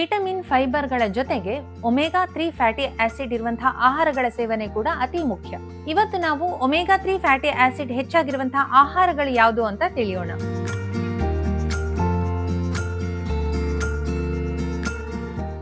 Vitamin ಫೈಬರ್ಗಳ ಜೊತೆಗೆ omega three fatty acid ಇರುವಂತಹ ಆಹಾರಗಳ ಸೇವನೆ ಕೂಡ ಅತಿ ಮುಖ್ಯ. ಇವತ್ತು ನಾವು ಒಮೆಗಾ ತ್ರೀ ಫ್ಯಾಟಿ ಆಸಿಡ್ ಹೆಚ್ಚಾಗಿರುವಂತಹ ಆಹಾರಗಳು ಯಾವುದು ಅಂತ ತಿಳಿಯೋಣ.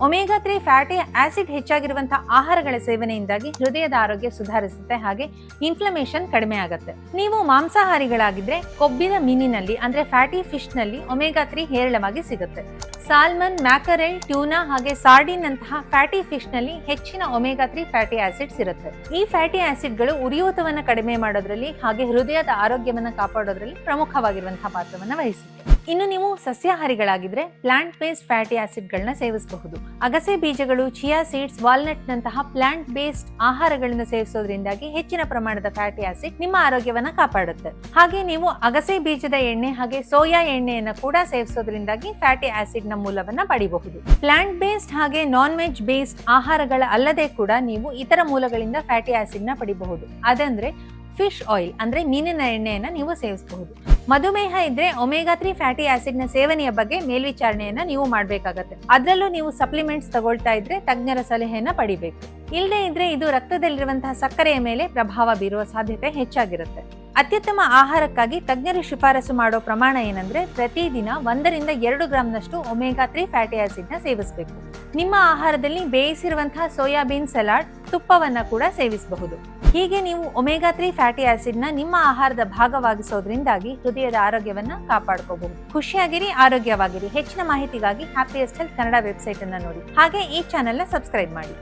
ಒಮೆಗಾ ತ್ರೀ ಫ್ಯಾಟಿ ಆಸಿಡ್ ಹೆಚ್ಚಾಗಿರುವಂತಹ ಆಹಾರಗಳ ಸೇವನೆಯಿಂದಾಗಿ ಹೃದಯದ ಆರೋಗ್ಯ ಸುಧಾರಿಸುತ್ತೆ ಹಾಗೆ ಇನ್ಫ್ಲಮೇಷನ್ ಕಡಿಮೆ ಆಗುತ್ತೆ. ನೀವು ಮಾಂಸಾಹಾರಿಗಳಾಗಿದ್ರೆ ಕೊಬ್ಬಿನ ಮೀನಿನಲ್ಲಿ ಅಂದ್ರೆ ಫ್ಯಾಟಿ ಫಿಶ್ನಲ್ಲಿ ಒಮೇಗಾ ತ್ರೀ ಹೇರಳವಾಗಿ ಸಿಗುತ್ತೆ. ಸಾಲ್ಮನ್, ಮ್ಯಾಕರೆಲ್, ಟ್ಯೂನಾ ಹಾಗೆ ಸಾರ್ಡಿನ್ ಅಂತಹ ಫ್ಯಾಟಿ ಫಿಶ್ನಲ್ಲಿ ಹೆಚ್ಚಿನ ಒಮೇಗಾ ತ್ರೀ ಫ್ಯಾಟಿ ಆಸಿಡ್ಸ್ ಇರುತ್ತೆ. ಈ ಫ್ಯಾಟಿ ಆಸಿಡ್ಗಳು ಉರಿಯೂತವನ್ನು ಕಡಿಮೆ ಮಾಡೋದ್ರಲ್ಲಿ ಹಾಗೆ ಹೃದಯದ ಆರೋಗ್ಯವನ್ನು ಕಾಪಾಡೋದ್ರಲ್ಲಿ ಪ್ರಮುಖವಾಗಿರುವಂತಹ ಪಾತ್ರವನ್ನು ವಹಿಸುತ್ತೆ. ಇನ್ನು ನೀವು ಸಸ್ಯಾಹಾರಿಗಳಾಗಿದ್ರೆ ಪ್ಲಾಂಟ್ ಬೇಸ್ಡ್ ಫ್ಯಾಟಿ ಆಸಿಡ್ಗಳನ್ನ ಸೇವಿಸಬಹುದು. ಅಗಸೆ ಬೀಜಗಳು ಚಿಯಾ ಸೀಡ್ಸ್ ವಾಲ್ನಟ್ ನಂತಹ ಪ್ಲಾಂಟ್ ಬೇಸ್ಡ್ ಆಹಾರಗಳನ್ನ ಸೇವಿಸೋದ್ರಿಂದಾಗಿ ಹೆಚ್ಚಿನ ಪ್ರಮಾಣದ ಫ್ಯಾಟಿ ಆಸಿಡ್ ನಿಮ್ಮ ಆರೋಗ್ಯವನ್ನ ಕಾಪಾಡುತ್ತೆ. ಹಾಗೆ ನೀವು ಅಗಸೆ ಬೀಜದ ಎಣ್ಣೆ ಹಾಗೆ ಸೋಯಾ ಎಣ್ಣೆಯನ್ನ ಕೂಡ ಸೇವಿಸೋದ್ರಿಂದಾಗಿ ಫ್ಯಾಟಿ ಆಸಿಡ್ನ ಮೂಲವನ್ನ ಪಡಿಬಹುದು. ಪ್ಲಾಂಟ್ ಬೇಸ್ಡ್ ಹಾಗೆ ನಾನ್ ವೆಜ್ ಬೇಸ್ಡ್ ಆಹಾರಗಳ ಅಲ್ಲದೆ ಕೂಡ ನೀವು ಇತರ ಮೂಲಗಳಿಂದ ಫ್ಯಾಟಿ ಆಸಿಡ್ನ ಪಡಿಬಹುದು. ಅದಂದ್ರೆ ಫಿಶ್ ಆಯಿಲ್ ಅಂದ್ರೆ ಮೀನಿನ ಎಣ್ಣೆಯನ್ನ ನೀವು ಸೇವಿಸಬಹುದು. ಮಧುಮೇಹ ಇದ್ರೆ ಒಮೆಗಾ ತ್ರೀ ಫ್ಯಾಟಿ ಆಸಿಡ್ನ ಸೇವನೆಯ ಬಗ್ಗೆ ಮೇಲ್ವಿಚಾರಣೆಯನ್ನ ನೀವು ಮಾಡಬೇಕಾಗತ್ತೆ. ಅದರಲ್ಲೂ ನೀವು ಸಪ್ಲಿಮೆಂಟ್ಸ್ ತಗೊಳ್ತಾ ಇದ್ರೆ ತಜ್ಞರ ಸಲಹೆಯನ್ನ ಪಡಿಬೇಕು. ಇಲ್ಲದೆ ಇದ್ರೆ ಇದು ರಕ್ತದಲ್ಲಿರುವಂತಹ ಸಕ್ಕರೆಯ ಮೇಲೆ ಪ್ರಭಾವ ಬೀರುವ ಸಾಧ್ಯತೆ ಹೆಚ್ಚಾಗಿರುತ್ತೆ. ಅತ್ಯುತ್ತಮ ಆಹಾರಕ್ಕಾಗಿ ತಜ್ಞರು ಶಿಫಾರಸು ಮಾಡೋ ಪ್ರಮಾಣ ಏನಂದ್ರೆ ಪ್ರತಿದಿನ ಒಂದರಿಂದ ಎರಡು ಗ್ರಾಂನಷ್ಟು ಒಮೆಗಾ ತ್ರೀ ಫ್ಯಾಟಿ ಆಸಿಡ್ನ ಸೇವಿಸಬೇಕು. ನಿಮ್ಮ ಆಹಾರದಲ್ಲಿ ಬೇಯಿಸಿರುವಂತಹ ಸೋಯಾಬೀನ್ ಸಲಾಡ್, ತುಪ್ಪವನ್ನ ಕೂಡ ಸೇವಿಸಬಹುದು. ಹೀಗೆ ನೀವು ಒಮೆಗಾ ತ್ರೀ ಫ್ಯಾಟಿ ಆಸಿಡ್ನ ನಿಮ್ಮ ಆಹಾರದ ಭಾಗವಾಗಿಸೋದ್ರಿಂದಾಗಿ ಹೃದಯದ ಆರೋಗ್ಯವನ್ನ ಕಾಪಾಡ್ಕೋಬಹುದು. ಖುಷಿಯಾಗಿರಿ, ಆರೋಗ್ಯವಾಗಿರಿ. ಹೆಚ್ಚಿನ ಮಾಹಿತಿಗಾಗಿ ಹ್ಯಾಪಿಯೆಸ್ಟ್ ಹೆಲ್ತ್ ಕನ್ನಡ ವೆಬ್ಸೈಟ್ ಅನ್ನ ನೋಡಿ. ಹಾಗೆ ಈ ಚಾನೆಲ್ನ ಸಬ್ಸ್ಕ್ರೈಬ್ ಮಾಡಿ.